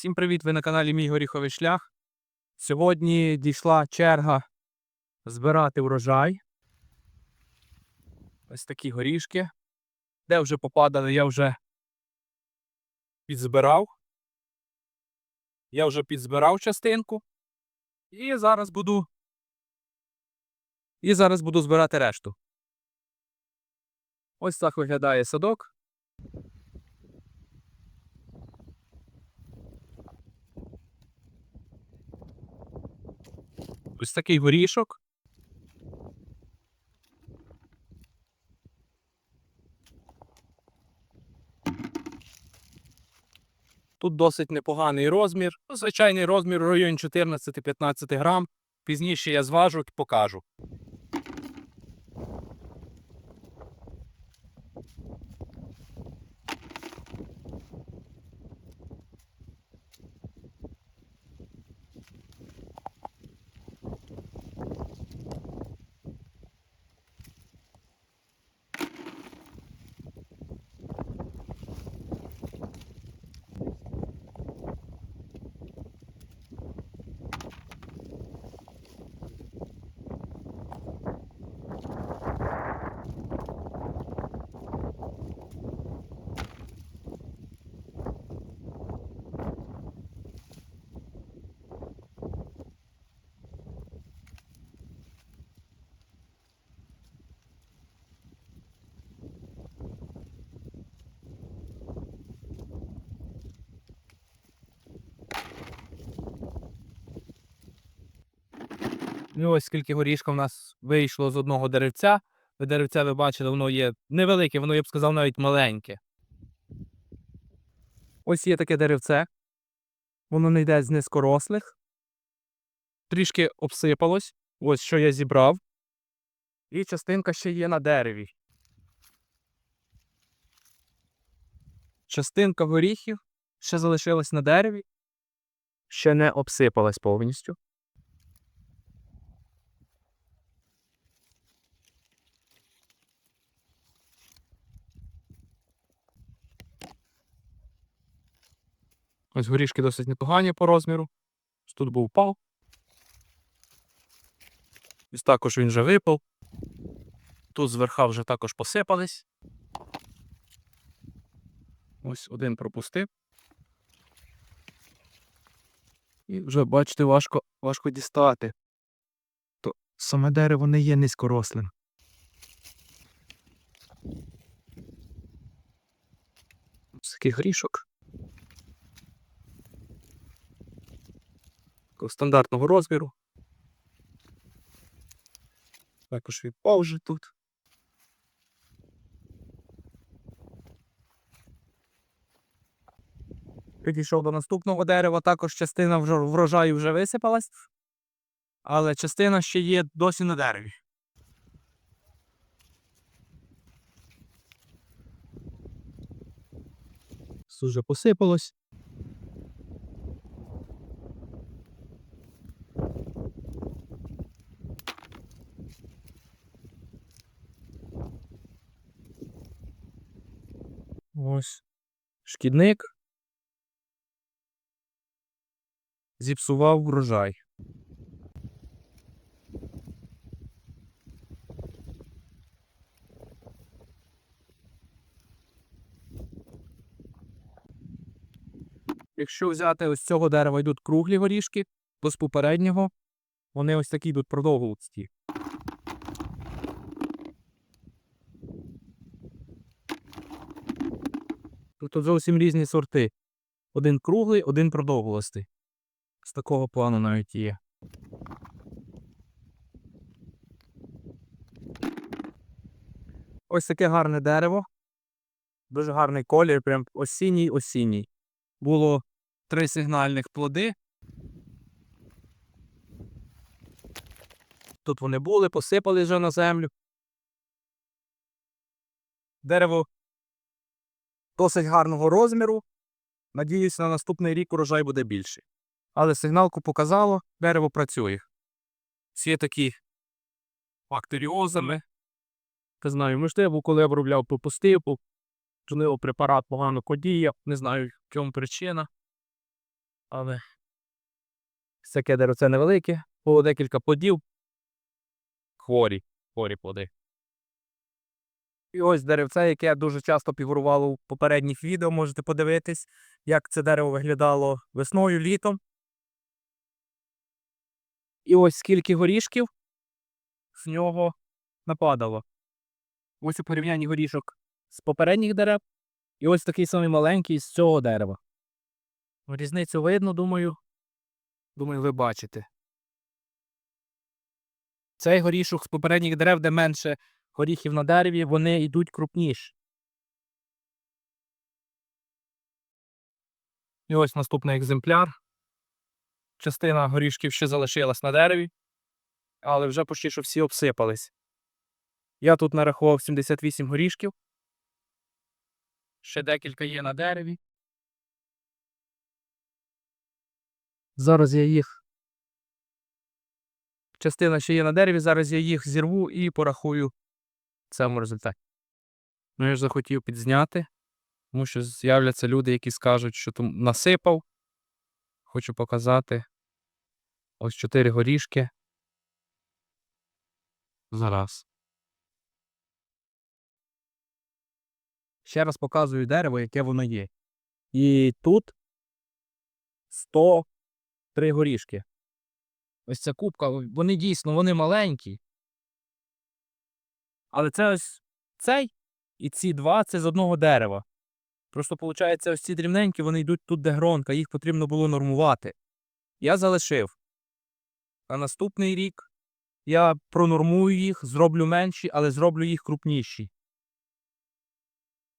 Всім привіт! Ви на каналі Мій Горіховий Шлях. Сьогодні дійшла черга збирати врожай. Ось такі горішки. Де вже попадали, я вже підзбирав. Я вже підзбирав частинку. І зараз буду. І зараз буду збирати решту. Ось так виглядає садок. Ось такий горішок. Тут досить непоганий розмір. Ну, Звичайний розмір в районі 14-15 грам. Пізніше я зважу і покажу. Ну, ось скільки горішка в нас вийшло з одного деревця. Деревця ви бачили, воно є невелике, воно, я б сказав, навіть маленьке. Ось є таке деревце. Воно не йде з низькорослих. Трішки обсипалось. Ось що я зібрав. І частинка ще є на дереві. Частинка горіхів ще залишилась на дереві. Ще не обсипалась повністю. Ось горішки досить непогані по розміру. Ось Тут був пал. Ось також він вже випав. Тут зверха вже також посипались. Ось один пропустив. І вже, бачите, важко, важко дістати. То саме дерево не є низькорослим. Ось такий горішок. Стандартного розміру. Також відпав вже тут. Підійшов до наступного дерева, також частина врожаю вже висипалась, але частина ще є досі на дереві. Тут вже посипалось. Ось. Шкідник. Зіпсував врожай. Якщо взяти ось цього дерева йдуть круглі горішки, то з попереднього вони ось такі йдуть продовгусті. Тут зовсім різні сорти. Один круглий, один продовгулостий. З такого плану навіть є. Ось таке гарне дерево. Дуже гарний колір, прям осінній осінній. Було три сигнальних плоди. Тут вони були, посипали вже на землю. Дерево досить гарного розміру. Надіюсь, на наступний рік урожай буде більший. Але сигналку показало, дерево працює. Всі такі бактеріозами. Не знаю, можливо, коли обробляв попустив, можливо, препарат погано подіяв, не знаю, в чому причина. Але таке деревце невелике, було декілька плодів. Хворі, хворі плоди. І ось деревце, яке дуже часто фігурувало у попередніх відео, можете подивитись, як це дерево виглядало весною, літом. І ось скільки горішків з нього нападало. Ось у порівнянні горішок з попередніх дерев, і ось такий самий маленький з цього дерева. Різницю видно, думаю. Думаю, ви бачите. Цей горішок з попередніх дерев, де менше горіхів на дереві, вони йдуть крупніші. І ось наступний екземпляр. Частина горішків ще залишилась на дереві, але вже почти що всі обсипались. Я тут нарахував 78 горішків. Ще декілька є на дереві. Зараз я їх. Частина ще є на дереві, зараз я їх зірву і порахую в цьому результаті. Ну, я ж захотів підзняти, тому що з'являться люди, які скажуть, що там насипав. Хочу показати. Ось чотири горішки. Зараз. Ще раз показую дерево, яке воно є. І тут 103 горішки. Ось ця кубка, вони дійсно вони маленькі. Але це ось цей і ці два це з одного дерева. Просто, виходить, ось ці дрібненькі, вони йдуть тут, де гронка, їх потрібно було нормувати. Я залишив. На наступний рік я пронормую їх, зроблю менші, але зроблю їх крупніші.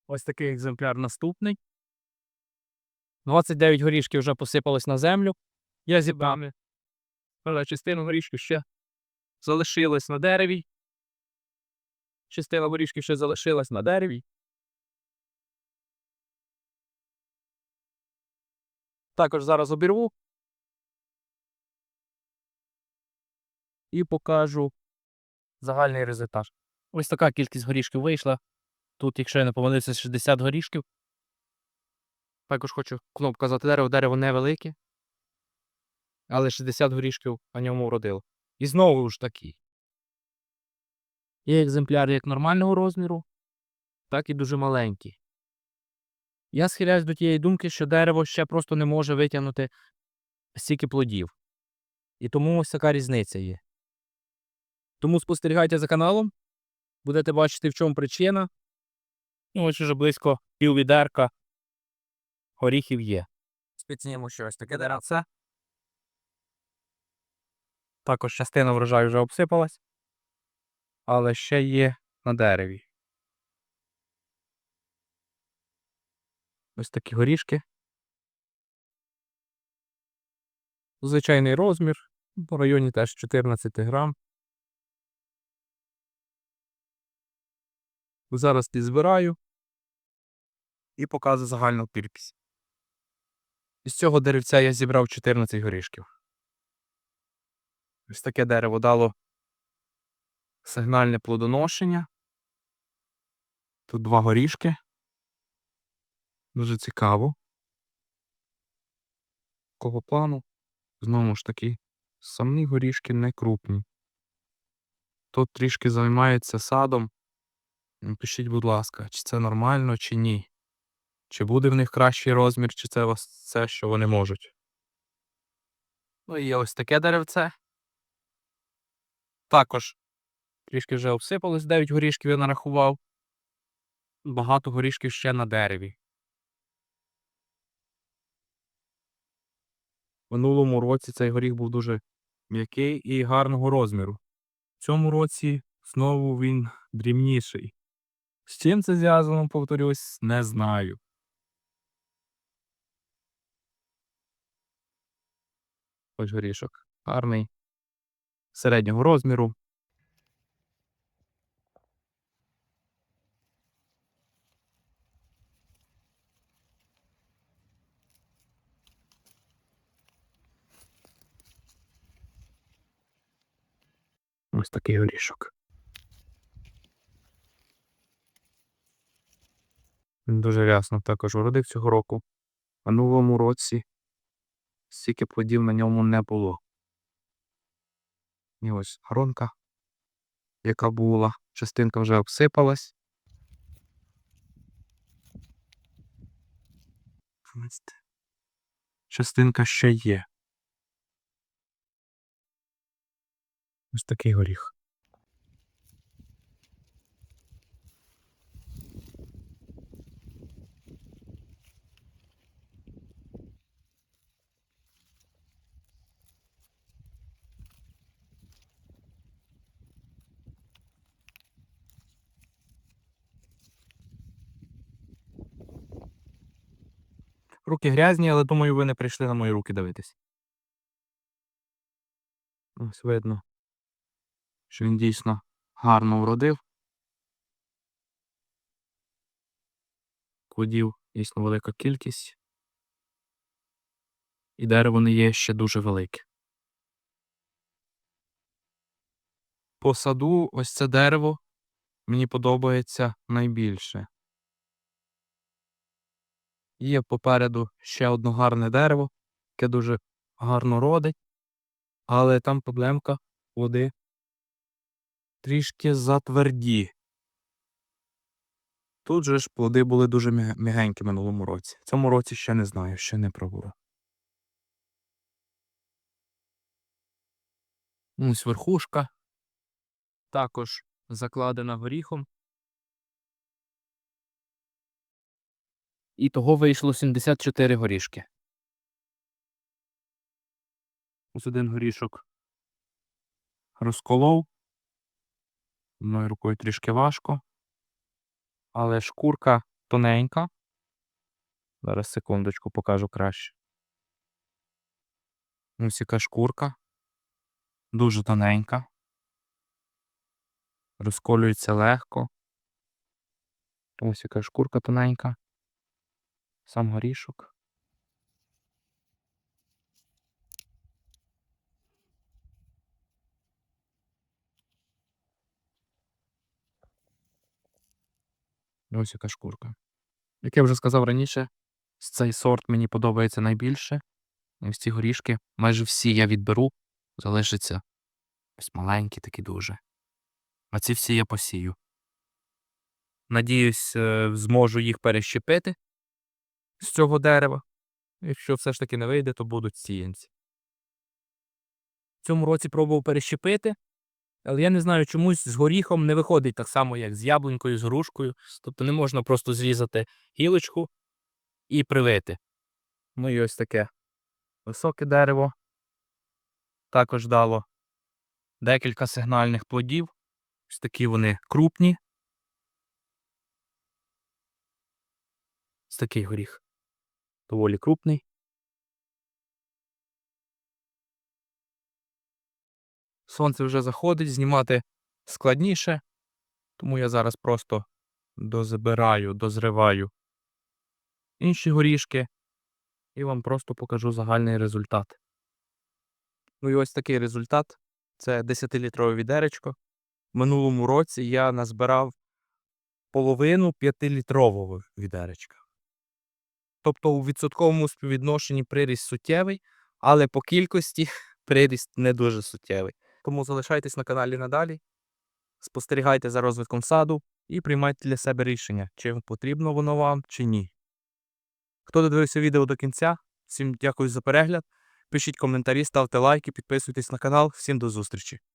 Ось такий екземпляр наступний. 29 горішків вже посипалось на землю. Я зібрав. Але частину горішків ще залишилась на дереві. Частина горішків ще залишилась на дереві. Також зараз обірву. І покажу загальний результат. Ось така кількість горішків вийшла. Тут, якщо я не помилився, 60 горішків. Також хочу кнопку казати дерево. Дерево невелике. Але 60 горішків на ньому вродило. І знову ж таки. Є екземпляри як нормального розміру, так і дуже маленькі. Я схиляюсь до тієї думки, що дерево ще просто не може витягнути стільки плодів. І тому ось така різниця є. Тому спостерігайте за каналом, будете бачити, в чому причина. Ну, ось уже близько піввідерка горіхів є. Спецнімо щось таке деревце. Також частина врожаю вже обсипалась, але ще є на дереві. Ось такі горішки. Звичайний розмір, по районі теж 14 грам. Зараз ті збираю і показую загальну кількість. Із цього деревця я зібрав 14 горішків. Ось таке дерево дало сигнальне плодоношення. Тут два горішки. Дуже цікаво. Такого плану. Знову ж таки, самі горішки не крупні. Тут трішки займається садом. Напишіть, будь ласка, чи це нормально, чи ні. Чи буде в них кращий розмір, чи це це, що вони можуть. Ну і є ось таке деревце. Також трішки вже обсипалось, 9 горішків я нарахував. Багато горішків ще на дереві. В минулому році цей горіх був дуже м'який і гарного розміру. В цьому році знову він дрібніший. З чим це зв'язано, повторюсь, не знаю. Ось горішок. Гарний. Середнього розміру. Ось такий горішок. Дуже рясно також уродив цього року. А минулому році стільки плодів на ньому не було. І ось гронка, яка була, частинка вже обсипалась. Частинка ще є. Ось такий горіх. Руки грязні, але думаю, ви не прийшли на мої руки дивитись. Ось видно, що він дійсно гарно вродив. Плодів дійсно велика кількість. І дерево не є ще дуже велике. По саду ось це дерево мені подобається найбільше. Є попереду ще одне гарне дерево, яке дуже гарно родить, але там проблемка води трішки затверді. Тут же ж плоди були дуже м'ягенькі минулому році. В цьому році ще не знаю, ще не пробував. Ось верхушка. Також закладена горіхом. І того вийшло 74 горішки. Ось один горішок розколов. Одною рукою трішки важко. Але шкурка тоненька. Зараз секундочку покажу краще. Ось яка шкурка. Дуже тоненька. Розколюється легко. Ось яка шкурка тоненька. Сам горішок. Ось яка шкурка. Як я вже сказав раніше, цей сорт мені подобається найбільше. І ці горішки, майже всі я відберу, залишиться ось маленькі такі дуже. А ці всі я посію. Надіюсь, е, зможу їх перещепити з цього дерева. Якщо все ж таки не вийде, то будуть сіянці. В цьому році пробував перещепити, але я не знаю, чомусь з горіхом не виходить так само, як з яблунькою, з грушкою. Тобто не можна просто зрізати гілочку і привити. Ну і ось таке високе дерево. Також дало декілька сигнальних плодів. Ось такі вони крупні. Ось такий горіх. Доволі крупний. Сонце вже заходить, знімати складніше, тому я зараз просто дозабираю, дозриваю інші горішки і вам просто покажу загальний результат. Ну і ось такий результат. Це 10-літрове відеречко. В минулому році я назбирав половину 5-літрового відеречка. Тобто у відсотковому співвідношенні приріст суттєвий, але по кількості приріст не дуже суттєвий. Тому залишайтесь на каналі надалі, спостерігайте за розвитком саду і приймайте для себе рішення, чи потрібно воно вам, чи ні. Хто додивився відео до кінця, всім дякую за перегляд. Пишіть коментарі, ставте лайки, підписуйтесь на канал. Всім до зустрічі!